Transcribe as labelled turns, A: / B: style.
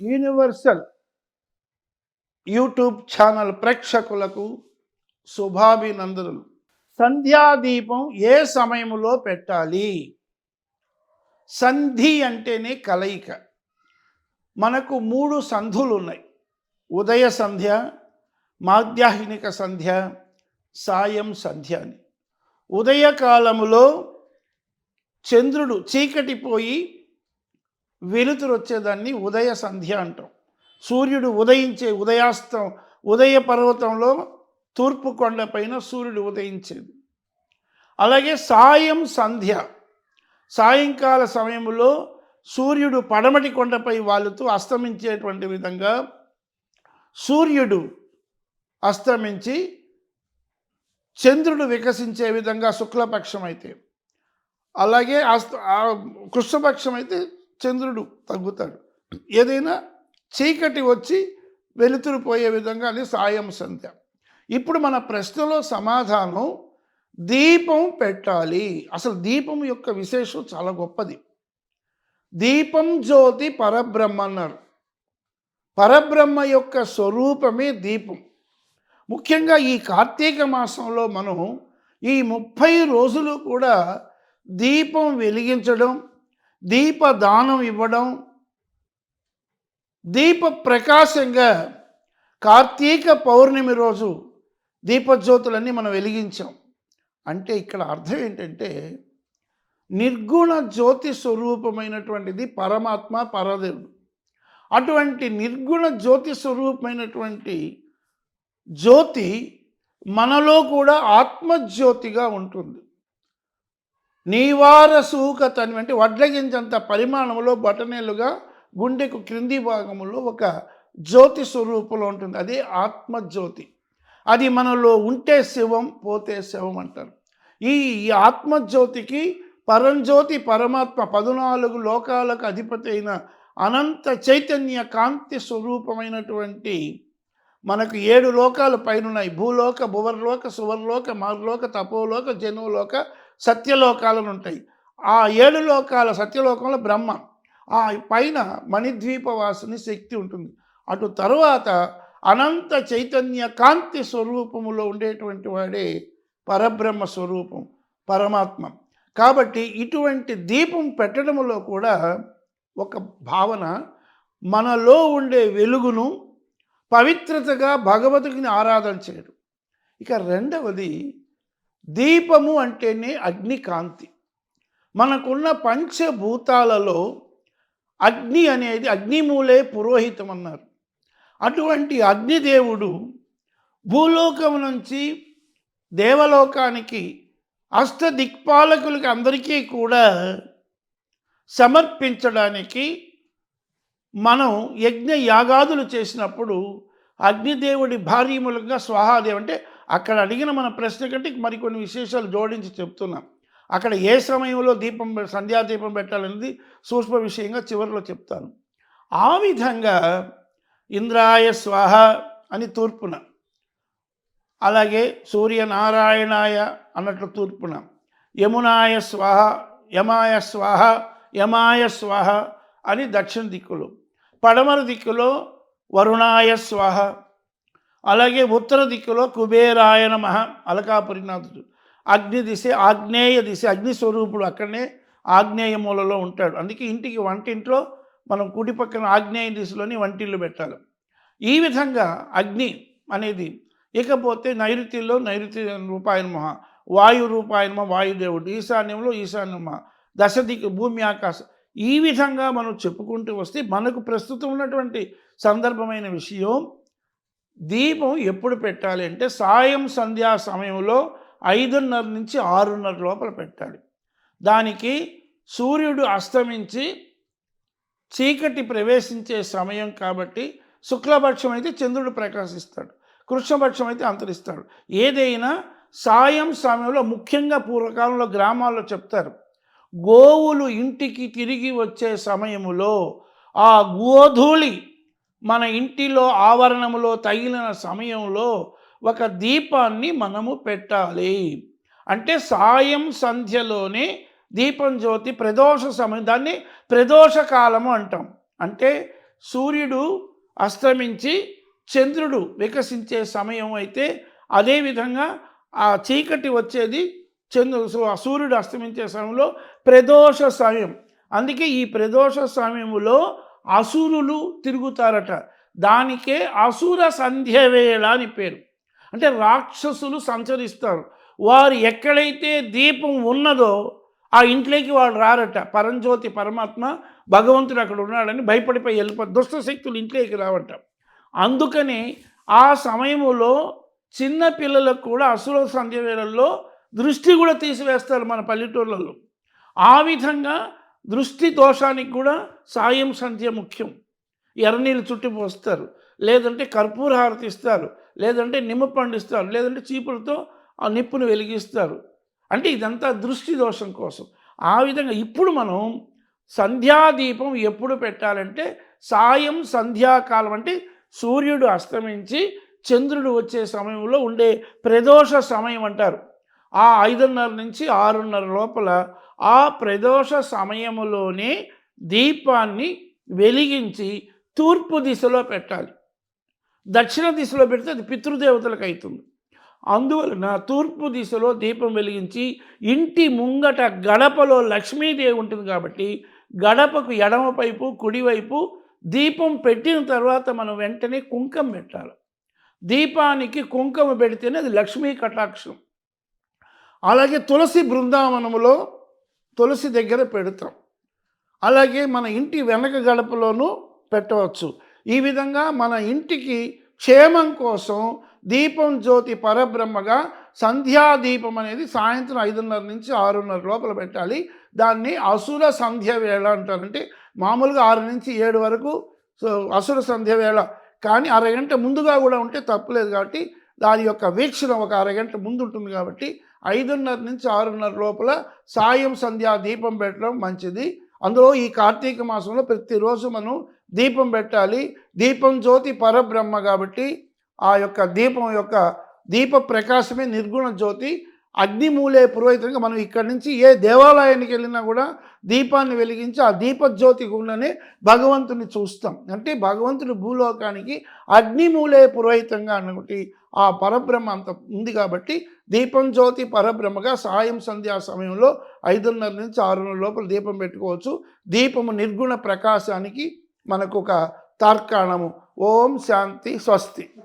A: Universal YouTube channel ప్రేక్షకులకు శుభాభినందనలు. సంధ్యాదీపం ఏ సమయంలో పెట్టాలి? సంధి అంటేనే కలయిక. మనకు మూడు సంధులు ఉన్నాయి ఉదయ సంధ్య మాధ్యాహ్నిక సంధ్య సాయం సంధ్య అని. ఉదయకాలములో చంద్రుడు చీకటిపోయి వెలుతురు వచ్చేదాన్ని ఉదయ సంధ్య అంటాం. సూర్యుడు ఉదయించే ఉదయాస్తం ఉదయ పర్వతంలో తూర్పు కొండపైన సూర్యుడు ఉదయించేది. అలాగే సాయం సంధ్య సాయంకాల సమయంలో సూర్యుడు పడమటి కొండపై వాలుతూ అస్తమించేటువంటి విధంగా సూర్యుడు అస్తమించి చంద్రుడు వికసించే విధంగా శుక్లపక్షం అయితే అలాగే అస్త కృష్ణపక్షం అయితే చంద్రుడు తగ్గుతాడు. ఏదైనా చీకటి వచ్చి వెలుతురు పోయే విధంగా అది సాయం సంధ్య. ఇప్పుడు మన ప్రశ్నలో సమాధానం దీపం పెట్టాలి. అసలు దీపం యొక్క విశేషం చాలా గొప్పది. దీపం జ్యోతి పరబ్రహ్మ అన్నారు. పరబ్రహ్మ యొక్క స్వరూపమే దీపం. ముఖ్యంగా ఈ కార్తీక మాసంలో మనం ఈ ముప్పై రోజులు కూడా దీపం వెలిగించడం దీపదానం ఇవ్వడం దీప ప్రకాశంగా కార్తీక పౌర్ణమి రోజు దీపజ్యోతులన్నీ మనం వెలిగించాం. అంటే ఇక్కడ అర్థం ఏంటంటే నిర్గుణ జ్యోతి స్వరూపమైనటువంటిది పరమాత్మ పరదేవుడు. అటువంటి నిర్గుణ జ్యోతి స్వరూపమైనటువంటి జ్యోతి మనలో కూడా ఆత్మజ్యోతిగా ఉంటుంది. నీవార సూకత అంటే వడ్లగించంత పరిమాణంలో బటనేలుగా గుండెకు క్రింది భాగంలో ఒక జ్యోతి స్వరూపంలో ఉంటుంది. అదే ఆత్మజ్యోతి. అది మనలో ఉంటే శివం పోతే శివం అంటారు. ఈ ఆత్మజ్యోతికి పరంజ్యోతి పరమాత్మ పదునాలుగు లోకాలకు అధిపతి అయిన అనంత చైతన్య కాంతి స్వరూపమైనటువంటి మనకు ఏడు లోకాలు పైన ఉన్నాయి భూలోక భువర్లోక సువర్లోక మార్లోక తపోలోక జనులోక సత్యలోకాలను ఉంటాయి ఆ ఏడు లోకాల సత్యలోకంలో బ్రహ్మ. ఆ పైన మణిద్వీపవాసుని శక్తి ఉంటుంది. అటు తరువాత అనంత చైతన్య కాంతి స్వరూపములో ఉండేటువంటి వాడే పరబ్రహ్మ స్వరూపం పరమాత్మ. కాబట్టి ఇటువంటి దీపం పెట్టడంలో కూడా ఒక భావన మనలో ఉండే వెలుగును పవిత్రతగా భగవతుని ఆరాధన చేయడం. ఇక రెండవది దీపము అంటేనే అగ్నికాంతి మనకున్న పంచభూతాలలో అగ్ని అనేది అగ్నిమూలే పురోహితం అన్నారు అటువంటి అగ్నిదేవుడు భూలోకం నుంచి దేవలోకానికి అష్టదిక్పాలకులకి అందరికీ కూడా సమర్పించడానికి మనం యజ్ఞ యాగాదులు చేసినప్పుడు అగ్నిదేవుడి భార్యములుగా స్వాహాదేవి అంటే అక్కడ అడిగిన మన ప్రశ్న కంటే మరికొన్ని విశేషాలు జోడించి చెప్తున్నాం. అక్కడ ఏ సమయంలో దీపం పె- సంధ్యాదీపం పెట్టాలనేది సూక్ష్మ విషయంగా చివరిలో చెప్తాను. ఆ విధంగా ఇంద్రాయ స్వాహ అని తూర్పున. అలాగే సూర్యనారాయణాయ అన్నట్లు తూర్పున. యమునాయ స్వాహ యమాయ స్వాహ యమాయ స్వాహ అని దక్షిణ దిక్కులు. పడమర దిక్కులో వరుణాయ స్వాహ. అలాగే ఉత్తర దిక్కులో కుబేరాయ నమ అలకాపురినాథుడు అగ్ని దిశ ఆగ్నేయ దిశ అగ్ని స్వరూపుడు అక్కడనే ఆగ్నేయ మూలలో ఉంటాడు. అందుకే ఇంటికి వంటింట్లో మనం కుడి పక్కన ఆగ్నేయ దిశలోని వంటిల్లు పెట్టాలి. ఈ విధంగా అగ్ని అనేది ఇకపోతే నైరుతిలో నైరుతి రూపాయన మహా వాయు రూపాయనమ వాయుదేవుడు ఈశాన్యంలో ఈశాన్యమ దశ దిక్కు భూమి ఆకాశం. ఈ విధంగా మనం చెప్పుకుంటూ వస్తే మనకు ప్రస్తుతం ఉన్నటువంటి సందర్భమైన విషయం దీపం ఎప్పుడు పెట్టాలి అంటే సాయం సంధ్యా సమయంలో ఐదున్నర నుంచి ఆరున్నర లోపల పెట్టాలి. దానికి సూర్యుడు అస్తమించి చీకటి ప్రవేశించే సమయం కాబట్టి శుక్లపక్షం అయితే చంద్రుడు ప్రకాశిస్తాడు. కృష్ణపక్షం అయితే అంతరిస్తాడు. ఏదైనా సాయం సమయంలో ముఖ్యంగా పూర్వకాలంలో గ్రామాల్లో చెప్తారు. గోవులు ఇంటికి తిరిగి వచ్చే సమయములో ఆ గోధూళి మన ఇంటిలో ఆవరణములో తగిలిన సమయంలో ఒక దీపాన్ని మనము పెట్టాలి. అంటే సాయం సంధ్యలోనే దీపం జ్యోతి ప్రదోష సమయం దాన్ని ప్రదోష కాలము అంటాం. అంటే సూర్యుడు అస్తమించి చంద్రుడు వికసించే సమయం అయితే అదేవిధంగా ఆ చీకటి వచ్చేది చంద్రు ఆ సూర్యుడు అస్తమించే సమయంలో ప్రదోష సమయం. అందుకే ఈ ప్రదోష సమయంలో అసురులు తిరుగుతారట. దానికే అసుర సంధ్యవేళ అని పేరు. అంటే రాక్షసులు సంచరిస్తారు. వారు ఎక్కడైతే దీపం ఉన్నదో ఆ ఇంట్లోకి వాళ్ళు రారట. పరంజ్యోతి పరమాత్మ భగవంతుడు అక్కడ ఉన్నాడని భయపడిపోయి వెళ్ళిపో దుష్ట శక్తులు ఇంట్లోకి రావట. అందుకని ఆ సమయంలో చిన్న పిల్లలకు కూడా అసుర సంధ్య వేళల్లో దృష్టి కూడా తీసివేస్తారు మన పల్లెటూర్లలో. ఆ విధంగా దృష్టి దోషానికి కూడా సాయం సంధ్య ముఖ్యం. ఎర్రనీళ్ళు చుట్టి పోస్తారు. లేదంటే కర్పూర హారతి ఇస్తారు. లేదంటే నిమ్మ పండిస్తారు లేదంటే చీపులతో ఆ నిప్పును వెలిగిస్తారు. అంటే ఇదంతా దృష్టి దోషం కోసం. ఆ విధంగా ఇప్పుడు మనం సంధ్యాదీపం ఎప్పుడు పెట్టాలంటే సాయం సంధ్యాకాలం అంటే సూర్యుడు అస్తమించి చంద్రుడు వచ్చే సమయంలో ఉండే ప్రదోష సమయం అంటారు. ఆ ఐదున్నర నుంచి ఆరున్నర లోపల ఆ ప్రదోష సమయములోనే దీపాన్ని వెలిగించి తూర్పు దిశలో పెట్టాలి. దక్షిణ దిశలో పెడితే అది పితృదేవతలకు అవుతుంది. అందువలన తూర్పు దిశలో దీపం వెలిగించి ఇంటి ముంగట గడపలో లక్ష్మీదేవి ఉంటుంది కాబట్టి గడపకు ఎడమవైపు కుడివైపు దీపం పెట్టిన తర్వాత మనం వెంటనే కుంకం పెట్టాలి. దీపానికి కుంకుమ పెడితేనే అది లక్ష్మీ కటాక్షం. అలాగే తులసి బృందావనములో తులసి దగ్గర పెడతాం. అలాగే మన ఇంటి వెనక గడపలోనూ పెట్టవచ్చు. ఈ విధంగా మన ఇంటికి క్షేమం కోసం దీపం జ్యోతి పరబ్రహ్మగా సంధ్యాదీపం అనేది సాయంత్రం ఐదున్నర నుంచి ఆరున్నర లోపల పెట్టాలి. దాన్ని అసుర సంధ్య వేళ అంటారంటే మామూలుగా ఆరు నుంచి ఏడు వరకు సో అసుర సంధ్య వేళ. కానీ అరగంట ముందుగా కూడా ఉంటే తప్పులేదు కాబట్టి దాని యొక్క వీక్షణ ఒక అరగంట ముందు ఉంటుంది కాబట్టి ఐదున్నర నుంచి ఆరున్నర లోపల సాయం సంధ్యా దీపం పెట్టడం మంచిది. అందులో ఈ కార్తీక మాసంలో ప్రతిరోజు మనం దీపం పెట్టాలి. దీపం జ్యోతి పరబ్రహ్మ కాబట్టి ఆ యొక్క దీపం యొక్క దీప ప్రకాశమే నిర్గుణ జ్యోతి. అగ్నిమూలే పురోహితంగా మనం ఇక్కడి నుంచి ఏ దేవాలయానికి వెళ్ళినా కూడా దీపాన్ని వెలిగించి ఆ దీపజ్యోతి గుండానే భగవంతుని చూస్తాం. అంటే భగవంతుడు భూలోకానికి అగ్నిమూలే పురోహితంగా అన్నటి ఆ పరబ్రహ్మ అంత ఉంది కాబట్టి దీపం జ్యోతి పరబ్రహ్మగా సాయం సంధ్యా సమయంలో ఐదున్నర నుంచి ఆరున్నర లోపల దీపం పెట్టుకోవచ్చు. దీపము నిర్గుణ ప్రకాశానికి మనకు ఒక తార్కాణము. ఓం శాంతి స్వస్తి.